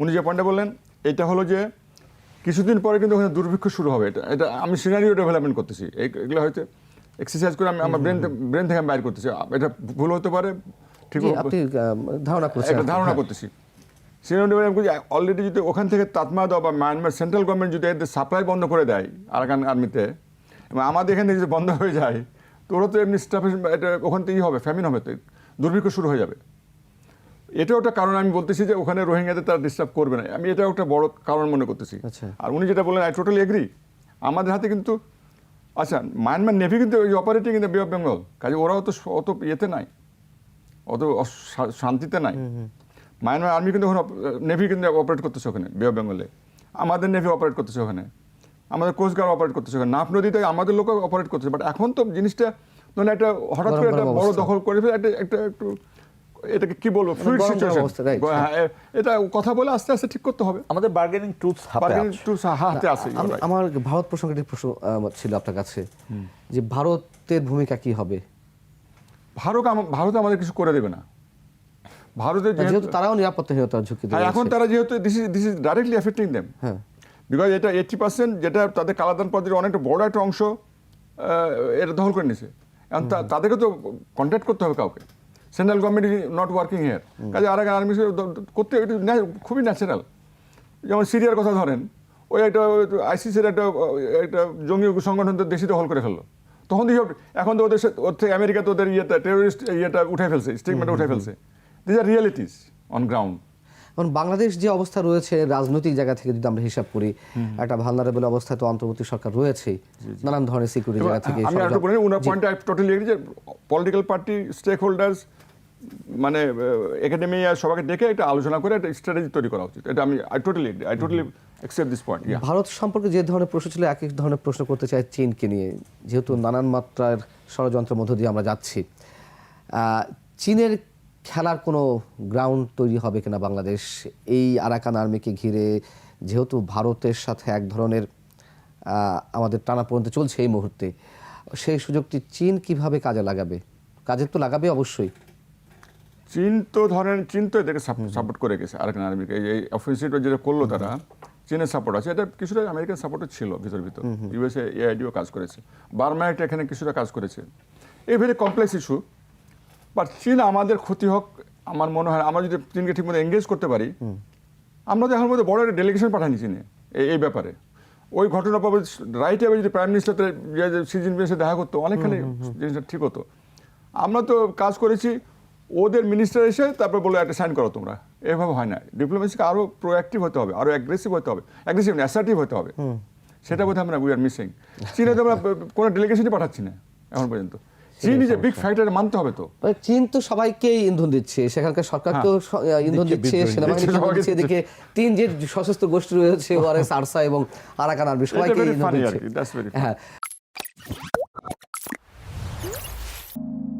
উনি যে পয়েন্টটা বললেন এটা হলো যে কিছুদিন পরে কিন্তু ওখানে দুর্ভিক্ষ শুরু হবে। এটা এটা আমি সিনারিও ডেভেলপমেন্ট করতেছি। এগুলো হয়তো এক্সারসাইজ করে আমি আমার ব্রেন ব্রেন থেকে আমি বাইর করতেছি। এটা ভুল হতে পারে ঠিক আপনি ধারণা করছেন আপনি, ধারণা হ্যাঁ। করতেছি। অলরেডি যদি ওখান থেকে তাতমা দেওয়া বা মায়ানমার সেন্ট্রাল গভর্নমেন্ট যদি এদের সাপ্লাই বন্ধ করে দেয় আরাকান আর্মিতে এবং আমাদের এখানে যদি বন্ধ হয়ে যায় তো ওরা তো এমনি স্টাফের এটা ওখান থেকেই হবে ফ্যামিন হবে তো দুর্ভিক্ষ শুরু হয়ে যাবে। এটাও একটা কারণ আমি বলতেছি যে ওখানে রোহিঙ্গাদের তারা ডিস্টার্ব করবে না। আমি এটাও একটা বড় কারণ মনে করতেছি। আচ্ছা। আর উনি যেটা বললেন আই টোটালি এগ্রি আমাদের হাতে কিন্তু আচ্ছা মায়ানমার নেভি কিন্তু ওই operating in the bay of Bengal কাজে ওরাও তো অত ইয়েতে নাই। অত শান্তিতে নাই। মায়ানমার আর্মি কিন্তু ওখানে নেভি কিন্তু অপারেট করতেছে ওখানে বে অফ বেঙ্গলে আমাদের নেভি অপারেট করতেছে ওখানে। আমাদের কোস্টগার্ড অপারেট করতেছে ওখানে। নাফ নদীতে আমাদের লোক অপারেট করতেছে। বাট এখন তো জিনিসটা মানে একটা হঠাৎ করে একটা বড় দখল করে ফেলে একটা একটা একটু এটাকে কি বলব? ফ্লুইড গরম সিচুয়েশন এটা কথা বলে আস্তে আস্তে ঠিক করতে হবে। আমাদের বার্গেনিং টুলস হাতে বার্গেনিং আছে। টুলস হাতে আছে আমার ভারত প্রসঙ্গে একটি প্রশ্ন ছিল আপনার কাছে। যে ভারতের ভূমিকা কি হবে? ভারত ভারত আমাদের কিছু করে দেবে না। ভারতের যেহেতু তারাও নিরাপত্তাহীনতার ঝুঁকিতে হ্যাঁ, এখন তারা যেহেতু this is this is directly affecting them হ্যাঁ। বিকজ এটা এইটটি পার্সেন্ট যেটা তাদের কালাদান পদের অনেকটা বড় একটা অংশ আহ, এটা দখল করে নিছে এখন তাদেরকে তো কন্ট্যাক্ট করতে হবে কাউকে। Central government is not working here কাজে আর এক আর্মি করতে এটা খুবই ন্যাচারাল যেমন সিরিয়ার কথা ধরেন ওই একটা আইসিসির একটা একটা জঙ্গি সংগঠন তো দেশিতে হল করে ফেলল। তখন দেখি এখন তো ওদের ওর থেকে আমেরিকা তো ওদের ইয়েটা টেরোরিস্ট ইয়েটা উঠে ফেলছে স্টেটমেন্ট উঠে ফেলছে। This are realities on ground এখন বাংলাদেশ যে অবস্থা রয়েছে রাজনৈতিক জায়গা থেকে যদি আমরা হিসাব করি একটা ভালনারেবল অবস্থায় তো অন্তর্বর্তী সরকার রয়েছেই। নানান ধরনের সিকিউরিটি জায়গা থেকে আমি একটু বলি ওনার পয়েন্ট আই টোটালি এগ্রি যে পলিটিক্যাল পার্টি স্টেক হোল্ডার্স মানে একাডেমি আর সবাইকে ডেকে একটা আলোচনা করে একটা স্ট্র্যাটেজি তৈরি করা উচিত। এটা আমি I totally I totally accept this point Bharat সম্পর্কে যে ধরনের প্রশ্ন ছিল এক এক ধরনের প্রশ্ন করতে চাই চীনকে নিয়ে। যেহেতু নানান মাত্রার ষড়যন্ত্রের মধ্য দিয়ে আমরা যাচ্ছি চীনের খেলার কোনো গ্রাউন্ড তৈরি হবে কিনা বাংলাদেশ? এই আরাকান আর্মিকে ঘিরে যেহেতু ভারতের সাথে এক ধরনের আমাদের টানাপোড়েনতে চলছে এই মুহূর্তে সেই সুযোগটি চীন কীভাবে কাজে লাগাবে? কাজে তো লাগাবে অবশ্যই। চীন তো ধরেন চীন তো এদেরকে সাপোর্ট করে গেছে আরেকজন আর্মিকে। এই- এই অফেন্সিভটা যেটা করল তারা চীনের সাপোর্ট আছে। এটা কিছুটা আমেরিকান সাপোর্টও ছিল ভিতর ভিতর। ইউএসএ এআইডিও কাজ করেছে। বার্মা একটা এখানে কিছুটা কাজ করেছে। এই ভেরি কমপ্লেক্স ইস্যু বাট চীন আমাদের ক্ষতি হোক আমার মনে হয় আমরা যদি চীনকে ঠিকমতো এঙ্গেজ করতে পারি আমরা তো এখন মধ্যে বড় একটা ডেলিগেশন পাঠানি চীনে এই ব্যাপারে। ওই ঘটনা পাবে রাইট এবার যদি প্রাইম মিনিস্টার সি জিনপিংয়ের সাথে দেখা করতো অনেকখানি জিনিসটা ঠিক হতো। আমরা তো কাজ করেছি ওদের মিনিস্টার এসে তারপর বলে একটা সাইন করো তোমরা। এভাবে হয় না। ডিপ্লোমেসিকে আরও প্রোঅ্যাক্টিভ হতে হবে আরও অ্যাগ্রেসিভ হতে হবে অ্যাগ্রেসিভ অ্যাসার্টিভ হতে হবে। সেটা বোধহয় আমরা উই আর মিসিং চীনে তো আমরা কোনো ডেলিগেশনই পাঠাচ্ছি না এখন পর্যন্ত। চীন ইজ এ বিগ ফ্যাক্টর মানতে হবে তো। মানে চীন তো সবাইকেই ইন্ধন দিচ্ছে। সেখানকার সরকার তো ইন্ধন দিচ্ছে সেনাবাহিনী দিচ্ছে, এদিকে তিন যে সশস্ত্র গোষ্ঠী রয়েছে ওয়ারেস আরসা এবং আরাকান আর্মি সবাইকে ইন্ধন দিচ্ছে. হ্যাঁ।